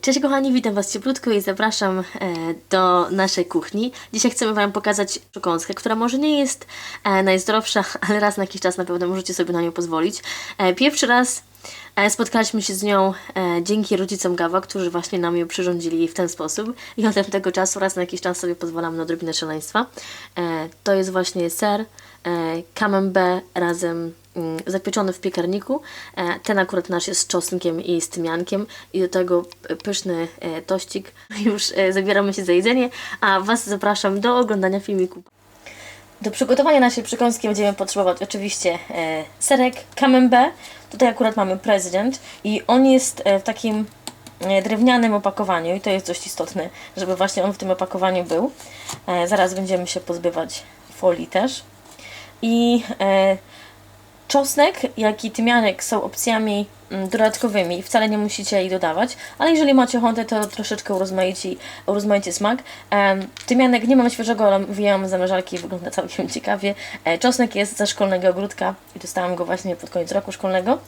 Cześć kochani, witam Was cieplutko i zapraszam e, do naszej kuchni. Dzisiaj chcemy Wam pokazać przekąskę, która może nie jest e, najzdrowsza, ale raz na jakiś czas na pewno możecie sobie na nią pozwolić. E, Pierwszy raz spotkaliśmy się z nią e, dzięki rodzicom Gawa, którzy właśnie nam ją przyrządzili w ten sposób i od tego czasu raz na jakiś czas sobie pozwalam na odrobinę szaleństwa. E, To jest właśnie ser e, camembert razem mm, zapieczony w piekarniku. E, Ten akurat nasz jest z czosnkiem i z tymiankiem i do tego pyszny e, tościk. Już e, zabieramy się za jedzenie, a Was zapraszam do oglądania filmiku. Do przygotowania naszej przekąski będziemy potrzebować oczywiście e, serek camembert. Tutaj akurat mamy prezydent i on jest e, w takim e, drewnianym opakowaniu i to jest dość istotne, żeby właśnie on w tym opakowaniu był. E, zaraz będziemy się pozbywać folii też. I czosnek, jak i tymianek są opcjami mm, dodatkowymi. Wcale nie musicie ich dodawać, ale jeżeli macie ochotę, to troszeczkę urozmaici, urozmaicie smak. Tymianek nie mam świeżego, ale wyjęłam zamrażarki i wygląda całkiem ciekawie. E, Czosnek jest ze szkolnego ogródka i dostałam go właśnie pod koniec roku szkolnego.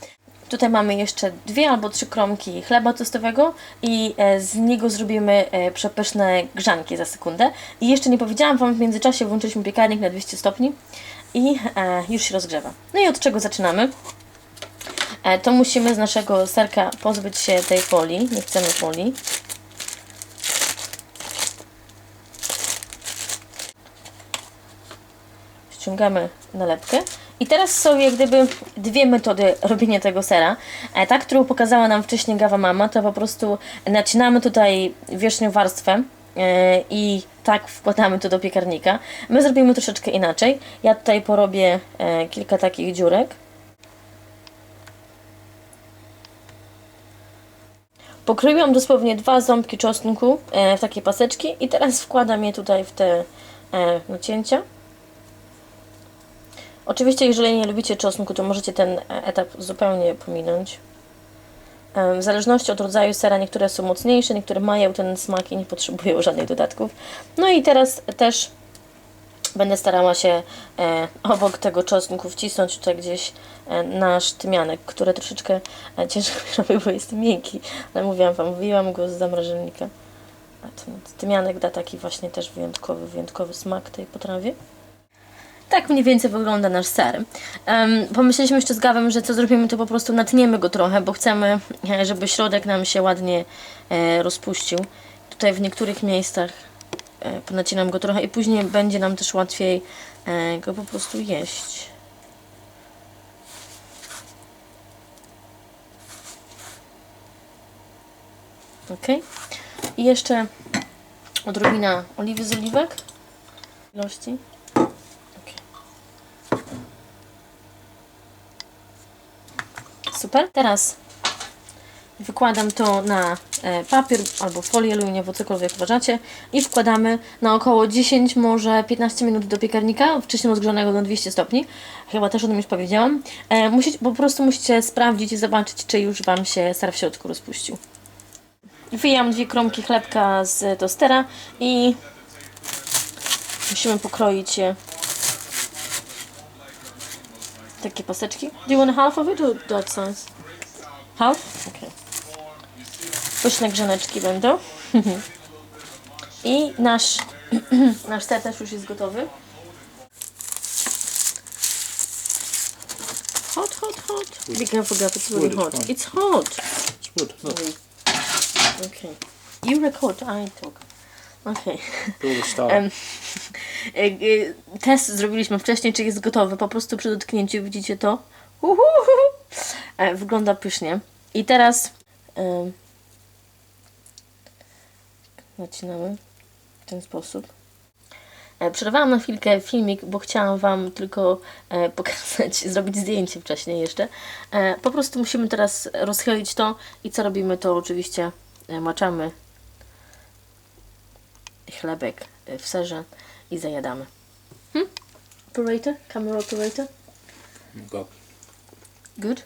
Tutaj mamy jeszcze dwie albo trzy kromki chleba tostowego i e, z niego zrobimy e, przepyszne grzanki za sekundę. I jeszcze nie powiedziałam Wam, w międzyczasie włączyliśmy piekarnik na 200 stopni i e, już się rozgrzewa. No i od czego zaczynamy? To musimy z naszego serka pozbyć się tej folii. Nie chcemy folii. ściągamy nalepkę. I teraz są jak gdyby dwie metody robienia tego sera. E, Ta, którą pokazała nam wcześniej Gawa Mama, to po prostu nacinamy tutaj wierzchnią warstwę e, i tak wkładamy to do piekarnika. My zrobimy troszeczkę inaczej. Ja tutaj porobię e, kilka takich dziurek. Pokroiłam dosłownie dwa ząbki czosnku w takie paseczki i teraz wkładam je tutaj w te nacięcia. Oczywiście, jeżeli nie lubicie czosnku, to możecie ten etap zupełnie pominąć. W zależności od rodzaju sera, niektóre są mocniejsze, niektóre mają ten smak i nie potrzebują żadnych dodatków. No i teraz też będę starała się e, obok tego czosnku wcisnąć tutaj gdzieś e, nasz tymianek, który troszeczkę e, ciężko mi robił, bo jest miękki. Ale mówiłam Wam, wyjęłam go z zamrażalnika. A ten tymianek da taki właśnie też wyjątkowy, wyjątkowy smak tej potrawie. Tak mniej więcej wygląda nasz ser. Um, pomyśleliśmy jeszcze z Gawem, że co zrobimy, to po prostu natniemy go trochę, bo chcemy, e, żeby środek nam się ładnie e, rozpuścił. Tutaj w niektórych miejscach e, ponacinam go trochę i później będzie nam też łatwiej e, go po prostu jeść. Ok. I jeszcze odrobina oliwy z oliwek. Ilości. Super. Teraz wykładam to na e, papier albo folię aluminiową, cokolwiek uważacie i wkładamy na około 10, może 15 minut do piekarnika, wcześniej rozgrzanego na 200 stopni. Chyba też o tym już powiedziałam. E, musicie, po prostu musicie sprawdzić i zobaczyć, czy już Wam się ser w środku rozpuścił. Wyjęłam dwie kromki chlebka z tostera i musimy pokroić je takie paseczki. Do you want half of it or that size? Half? Okay. Pyszne grzaneczki będą. I nasz, nasz ser też już jest gotowy. Hot, hot, hot. Be careful, Gav, it's really hot. it's hot. It's wood. Look, Okay. You record, I talk. Okay. do the style. E, e, Test zrobiliśmy wcześniej, czy jest gotowy. Po prostu przy dotknięciu widzicie to. Uhuhu. E, Wygląda pysznie. I teraz nacinamy w ten sposób. Przerwałam na chwilkę filmik, bo chciałam Wam tylko pokazać, zrobić zdjęcie wcześniej jeszcze. Po prostu musimy teraz rozchylić to i co robimy, to oczywiście maczamy chlebek w serze i zajadamy. Hmm? Operator? Camera operator? Go. Good?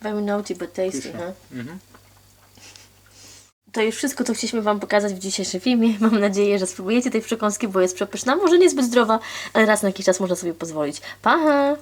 Very naughty but tasty, huh? Mhm. To już wszystko, co chcieliśmy Wam pokazać w dzisiejszym filmie. Mam nadzieję, że spróbujecie tej przekąski, bo jest przepyszna. Może niezbyt zdrowa, ale raz na jakiś czas można sobie pozwolić. Pa!